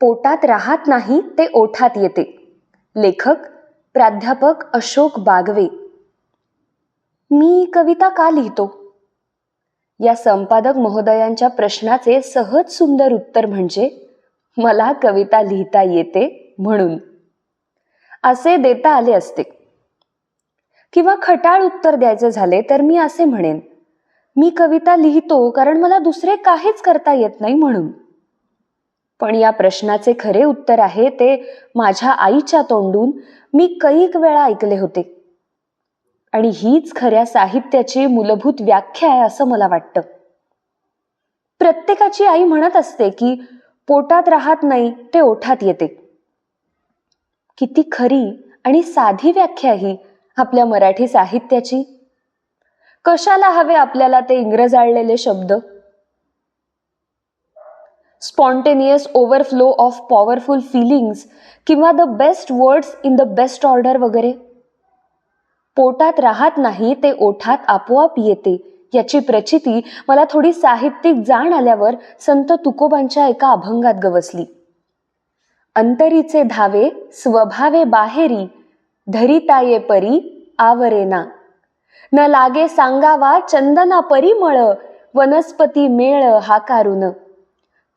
पोटात राहत नाही ते ओठात येते. लेखक प्राध्यापक अशोक बागवे. मी कविता का लिहितो? या संपादक महोदयांच्या प्रश्नाचे सहज सुंदर उत्तर म्हणजे मला कविता लिहिता येते म्हणून. असे देता आले असते. किंवा खटाळ उत्तर द्यायचे झाले तर मी असे म्हणेन मी कविता लिहितो कारण मला दुसरे काहीच करता येत नाही म्हणून. पण या प्रश्नाचे खरे उत्तर आहे ते माझ्या आईच्या तोंडून मी कैक वेळा ऐकले होते. आणि हीच खऱ्या साहित्याची मूलभूत व्याख्या आहे असं मला वाटतं. प्रत्येकाची आई म्हणत असते की पोटात राहत नाही ते ओठात येते. किती खरी आणि साधी व्याख्या ही आपल्या मराठी साहित्याची. कशाला हवे आपल्याला ते इंग्रजाळलेले शब्द? Spontaneous overflow of powerful feelings किंवा the best words in the best order वगैरे. पोटात राहत नाही ते ओठात आपोआप येते. याची प्रचिती मला थोडी साहित्यिक जाण आल्यावर संत तुकोबांच्या एका अभंगात गवसली. अंतरीचे धावे स्वभावे बाहेरी धरिताये परी आवरेना न लागे सांगावा चंदना परिमळ वनस्पती मेळ हाकारून.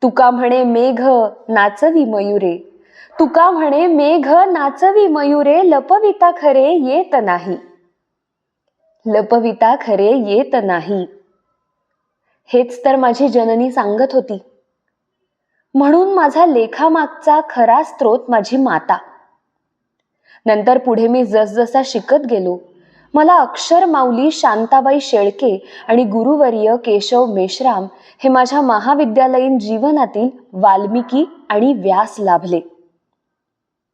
तुका म्हणे मेघ नाचवी मयुरे. तुका म्हणे मेघ नाचवी मयुरे लपविता खरे येत नाही. लपविता खरे येत नाही. हेच तर माझी जननी सांगत होती. म्हणून माझा लेखामागचा खरा स्रोत माझी माता. नंतर पुढे मी जसजसा शिकत गेलो मला अक्षर माऊली शांताबाई शेळके आणि गुरुवर्य केशव मेश्राम हे माझ्या महाविद्यालयीन जीवनातील वाल्मिकी आणि व्यास लाभले.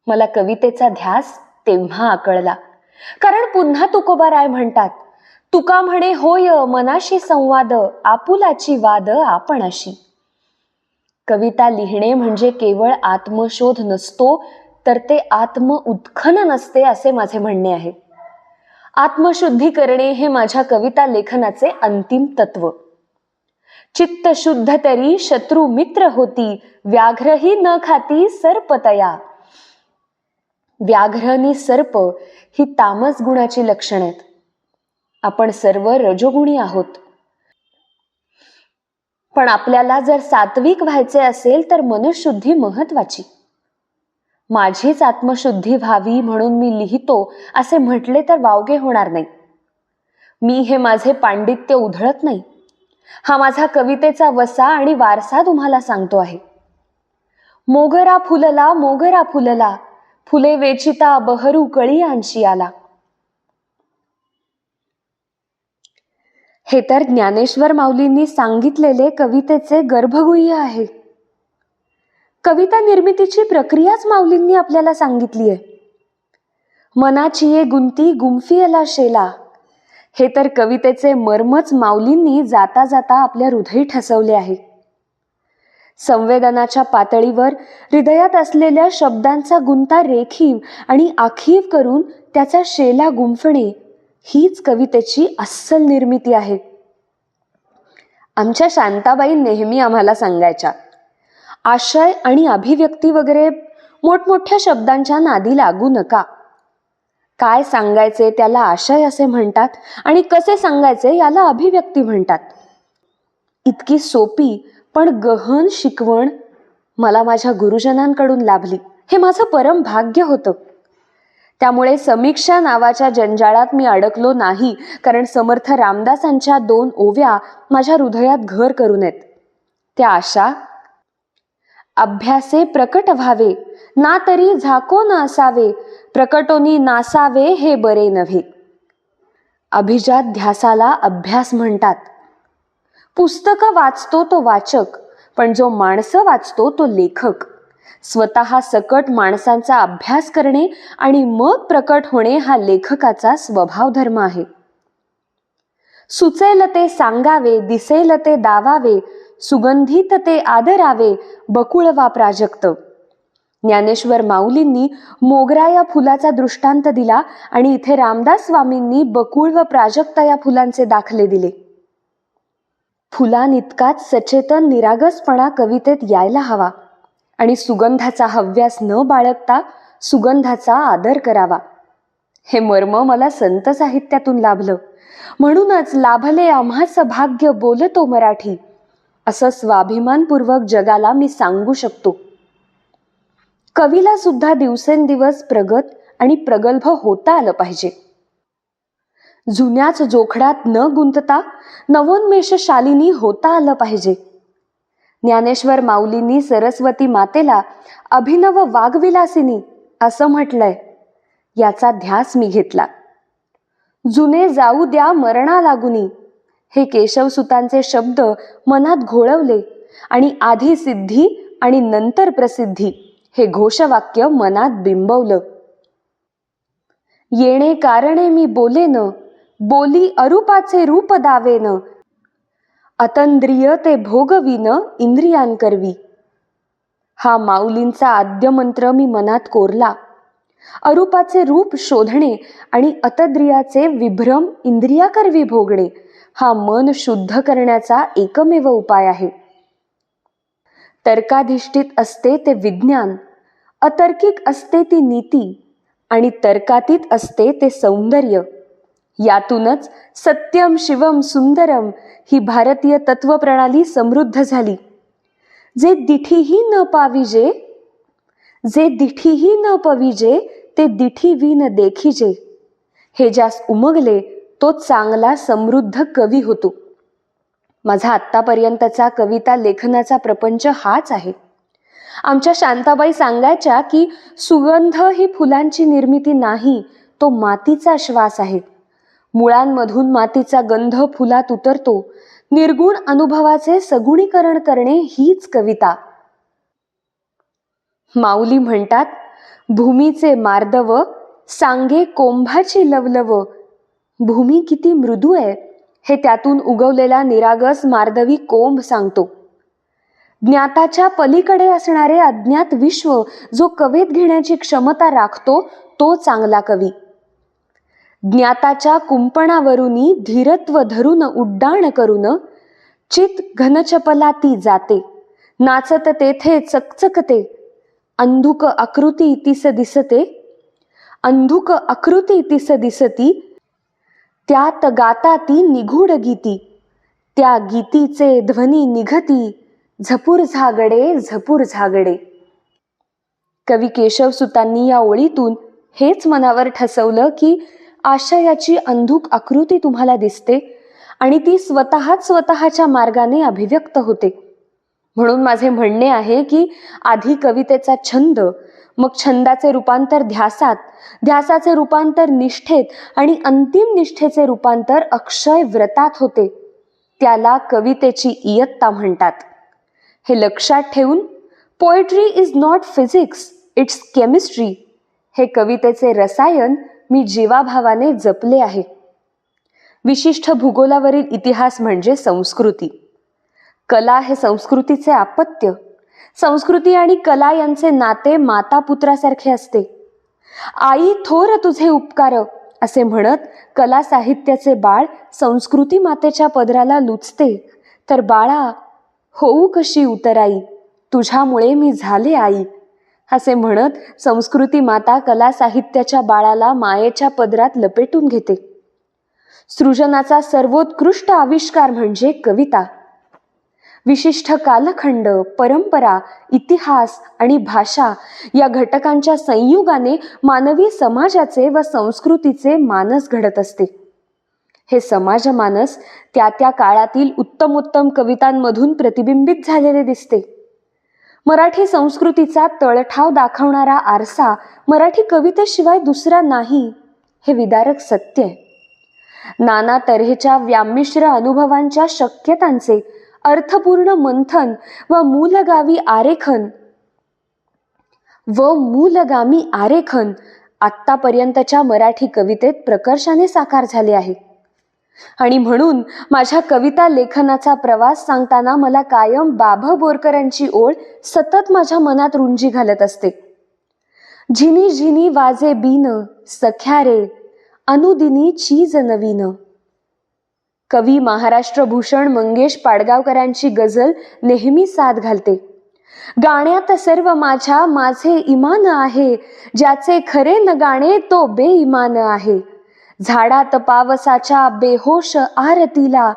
मला कवितेचा ध्यास तेव्हा आकळला. कारण पुन्हा तुकोबाराय म्हणतात तुका म्हणे होय मनाशी संवाद आपुलाची वाद आपणाशी. कविता लिहिणे म्हणजे केवळ आत्मशोध नसतो तर ते आत्म उत्खनन नसते असे माझे म्हणणे आहे. आत्मशुद्धी करणे हे माझ्या कविता लेखनाचे अंतिम तत्व. चित्त शुद्ध तरी शत्रू मित्र होती व्याघ्रही न खाती सर्पतया व्याघ्र सर्प ही तामस गुणाची लक्षण आहेत. आपण सर्व रजोगुणी आहोत. पण आपल्याला जर सात्विक व्हायचे असेल तर मनशुद्धी महत्वाची माझीच आत्मशुद्धी व्हावी म्हणून मी लिहितो असे म्हटले तर वावगे होणार नाही. मी हे माझे पांडित्य उधळत नाही. हा माझा कवितेचा वसा आणि वारसा तुम्हाला सांगतो आहे. मोगरा फुलला मोगरा फुलला फुले वेचिता बहरू कळी आणशी आला. हे तर ज्ञानेश्वर माऊलींनी सांगितलेले कवितेचे गर्भगुह्य आहे. कविता निर्मितीची प्रक्रियाच माऊलींनी आपल्याला सांगितली आहे मनाची ये गुंती गुंफियला शेला. हे तर कवितेचे मर्मच माऊलींनी जाता जाता आपल्या हृदय ठसवले आहे. संवेदनाच्या पातळीवर हृदयात असलेल्या शब्दांचा गुंता रेखीव आणि आखीव करून त्याचा शेला गुंफणे हीच कवितेची अस्सल निर्मिती आहे. आमच्या शांताबाई नेहमी आम्हाला सांगायच्या आशय आणि अभिव्यक्ती वगैरे मोठमोठ्या शब्दांच्या नादी लागू नका. काय सांगायचे त्याला आशय असे म्हणतात आणि कसे सांगायचे याला अभिव्यक्ती म्हणतात. इतकी सोपी पण गहन शिकवण मला माझ्या गुरुजनांकडून लाभली. हे माझं परम भाग्य होतं. त्यामुळे समीक्षा नावाच्या जंजाळात मी अडकलो नाही कारण समर्थ रामदासांच्या दोन ओव्या माझ्या हृदयात घर करून आहेत. त्या आशा अभ्यासे प्रकट व्हावे. ना तरी झाको न असावे. प्रकटोनी नासावे हे बरे नव्हे. अभिजात ध्यासाला अभ्यास म्हणतात. पुस्तकं वाचतो तो वाचक पण जो माणसं वाचतो तो लेखक. स्वतः सकट माणसांचा अभ्यास करणे आणि मग प्रकट होणे हा लेखकाचा स्वभाव धर्म आहे. सुचेल ते सांगावे दिसेल ते दावावे सुगंधित ते आदरावे बकुळवा प्राजक्त ज्ञानेश्वर माऊलींनी मोगरा या फुलाचा दृष्टांत दिला आणि इथे रामदास स्वामींनी बकुळ व प्राजक्त या फुलांचे दाखले दिले. फुलांइतकाच सचेतन निरागसपणा कवितेत यायला हवा आणि सुगंधाचा हव्यास न बाळगता सुगंधाचा आदर करावा. हे मर्म मला संत साहित्यातून लाभलं. म्हणूनच लाभले आम्हाच भाग्य बोलतो मराठी. असं स्वाभिमानपूर्वक जगाला मी सांगू शकतो. कवीला सुद्धा दिवसेंदिवस प्रगत आणि प्रगल्भ होता आलं पाहिजे. जुन्याच जोखडात न गुंतता नवोन्मेष शालिनी होता आलं पाहिजे. ज्ञानेश्वर माऊलींनी सरस्वती मातेला अभिनव वाघविलासिनी असं म्हटलंय. याचा ध्यास मी घेतला. जुने जाऊ द्या मरणा लागुनी. हे केशवसुतांचे शब्द मनात घोळवले आणि आधी सिद्धी आणि नंतर प्रसिद्धी हे घोषवाक्य मनात बिंबवलं. येणे कारणे मी बोलेन बोली अरूपाचे रूप दावेन. अतंद्रिय ते भोगविन इंद्रियांकरवी. हा माऊलींचा आद्यमंत्र मी मनात कोरला. अरूपाचे रूप शोधणे आणि अतद्रियाचे विभ्रम इंद्रियाकरवी भोगणे हा मन शुद्ध करण्याचा एकमेव उपाय आहे. तर्काधिष्ठित असते ते विज्ञान अतर्किक असते ती नीती आणि तर्कातीत असते ते सौंदर्य. यातूनच सत्यम शिवम सुंदरम ही भारतीय तत्वप्रणाली समृद्ध झाली. जे दिठीही न पाविजे जे दिठीही न पविजे ते दिठी विन देखिजे हे ज्यास उमगले तो चांगला समृद्ध कवी होतो. माझा आत्तापर्यंतचा कविता लेखनाचा प्रपंच हाच आहे. आमच्या शांताबाई सांगायच्या की सुगंध ही फुलांची निर्मिती नाही तो मातीचा श्वास आहे. मुळांमधून मातीचा गंध फुलात उतरतो. निर्गुण अनुभवाचे सगुणीकरण करणे हीच कविता. माऊली म्हणतात भूमीचे मार्दव सांगे कोंभाची लवलव भूमी किती मृदू आहे हे त्यातून उगवलेला निरागस मार्दवी कोंभ सांगतो. ज्ञाताच्या पलीकडे असणारे अज्ञात विश्व जो कवेत घेण्याची क्षमता राखतो तो चांगला कवी. ज्ञाताच्या कुंपणावरूनी धीरत्व धरून उड्डाण करून चित घनचपला ती जाते नाचत तेथे चकचकते अंधुक आकृती तिस दिसते अंधुक आकृती तिस दिसती त्यात गाता ती निगूढ गीती. त्या गीतीचे ध्वनी निघती झपूर झागडे झपूर झागडे. कवी केशवसुतांनी या ओळीतून हेच मनावर ठसवलं की आशयाची अंधुक आकृती तुम्हाला दिसते आणि ती स्वतःच स्वतःच्या मार्गाने अभिव्यक्त होते. म्हणून माझे म्हणणे आहे की आधी कवितेचा छंद मग छंदाचे रूपांतर ध्यासात ध्यासाचे रूपांतर निष्ठेत आणि अंतिम निष्ठेचे रूपांतर अक्षय व्रतात होते. त्याला कवितेची इयत्ता म्हणतात. हे लक्षात ठेवून poetry is not physics it's chemistry हे कवितेचे रसायन मी जीवाभावाने जपले आहे. विशिष्ट भूगोलावरील इतिहास म्हणजे संस्कृती. कला हे संस्कृतीचे आपत्य. संस्कृती आणि कला यांचे नाते माता पुत्रासारखे असते. आई थोर तुझे उपकार असे म्हणत कला साहित्याचे बाळ संस्कृती मातेच्या पदराला लुचते. तर बाळा होऊ कशी उतराई? तुझ्यामुळे मी झाले आई. असे म्हणत संस्कृती माता कला साहित्याच्या बाळाला मायेच्या पदरात लपेटून घेते. सृजनाचा सर्वोत्कृष्ट आविष्कार म्हणजे कविता. विशिष्ट कालखंड परंपरा इतिहास आणि भाषा या घटकांच्या संयुगाने मानवी समाजाचे व संस्कृतीचे मानस घडत असते. हे समाजमानस त्या त्या काळातील उत्तमोत्तम कवितांमधून प्रतिबिंबित झालेले दिसते. मराठी संस्कृतीचा तळठाव दाखवणारा आरसा मराठी कवितेशिवाय दुसरा नाही हे विदारक सत्य आहे. नाना तऱ्हेच्या व्यामिश्र अनुभवांच्या शक्यतांचे अर्थपूर्ण मंथन व मूलगावी आरेखन. व मूलगामी आरेखन आत्तापर्यंतच्या मराठी कवितेत प्रकर्षाने साकार झाले आहे. आणि म्हणून माझ्या कविता लेखनाचा प्रवास सांगताना मला कायम बाभ बोरकरांची ओळ सतत माझ्या मनात रुंजी घालत असते. झिनी झिनी वाजे बीन सख्या रे अनुदिनी चीज नवीन. कवी महाराष्ट्र भूषण मंगेश पाडगावकरांची गझल नेहमी साथ घालते. गाण्यात सर्व माझ्या माझे इमान आहे. ज्याचे खरे न गाणे तो बेईमान आहे. झाडात पावसाच्या बेहोश आरतीला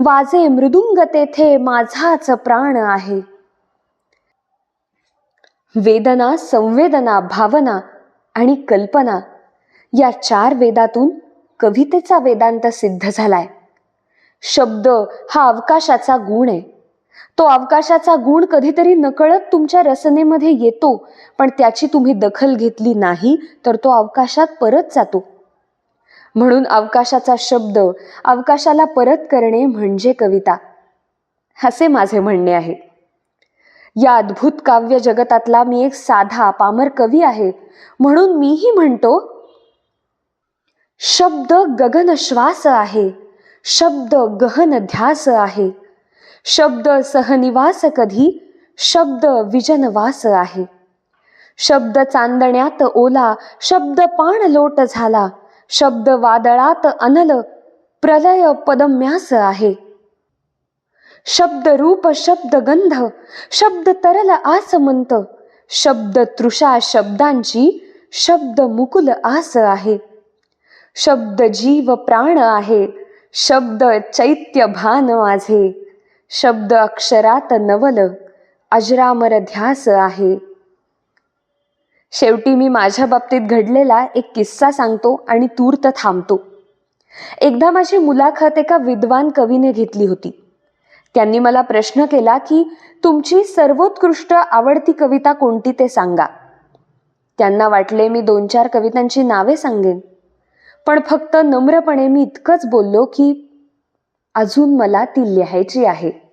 वाजे मृदुंग तेथे माझाच प्राण आहे. वेदना संवेदना भावना आणि कल्पना या चार वेदातून कवितेचा वेदांत सिद्ध झालाय. शब्द हा अवकाशाचा गुण आहे. तो अवकाशाचा गुण कधीतरी नकळत तुमच्या रचनेमध्ये येतो पण त्याची तुम्ही दखल घेतली नाही तर तो अवकाशात परत जातो. म्हणून अवकाशाचा शब्द अवकाशाला परत करणे म्हणजे कविता. असे माझे म्हणणे आहे. या अद्भुत काव्य जगतातला मी एक साधा पामर कवी आहे. म्हणून मीही म्हणतो शब्द गगन श्वास आहे. शब्द गहन ध्यास आहे. शब्द सहनिवास कधी? शब्द विजनवास आहे. शब्द चांदण्यात ओला शब्द पाण लोट झाला शब्द वादळात अनल प्रलय पदम्यास आहे. शब्द रूप शब्द गंध शब्द तरल आसमंत शब्द तृषा शब्दांची शब्द मुकुल आस आहे. शब्द जीव प्राण आहे. शब्द चैत्य भान माझे शब्द अक्षरात नवल अजरामर ध्यास आहे. शेवटी मी माझ्या बाबतीत घडलेला एक किस्सा सांगतो आणि तूर्त थांबतो. एकदा माझी मुलाखत एका विद्वान कवीने घेतली होती. त्यांनी मला प्रश्न केला की तुमची सर्वोत्कृष्ट आवडती कविता कोणती ते सांगा. त्यांना वाटले मी दोन चार कवितांची नावे सांगेन. पण फक्त नम्रपणे मी इतकंच बोललो की अजून मला ती लिहायची आहे.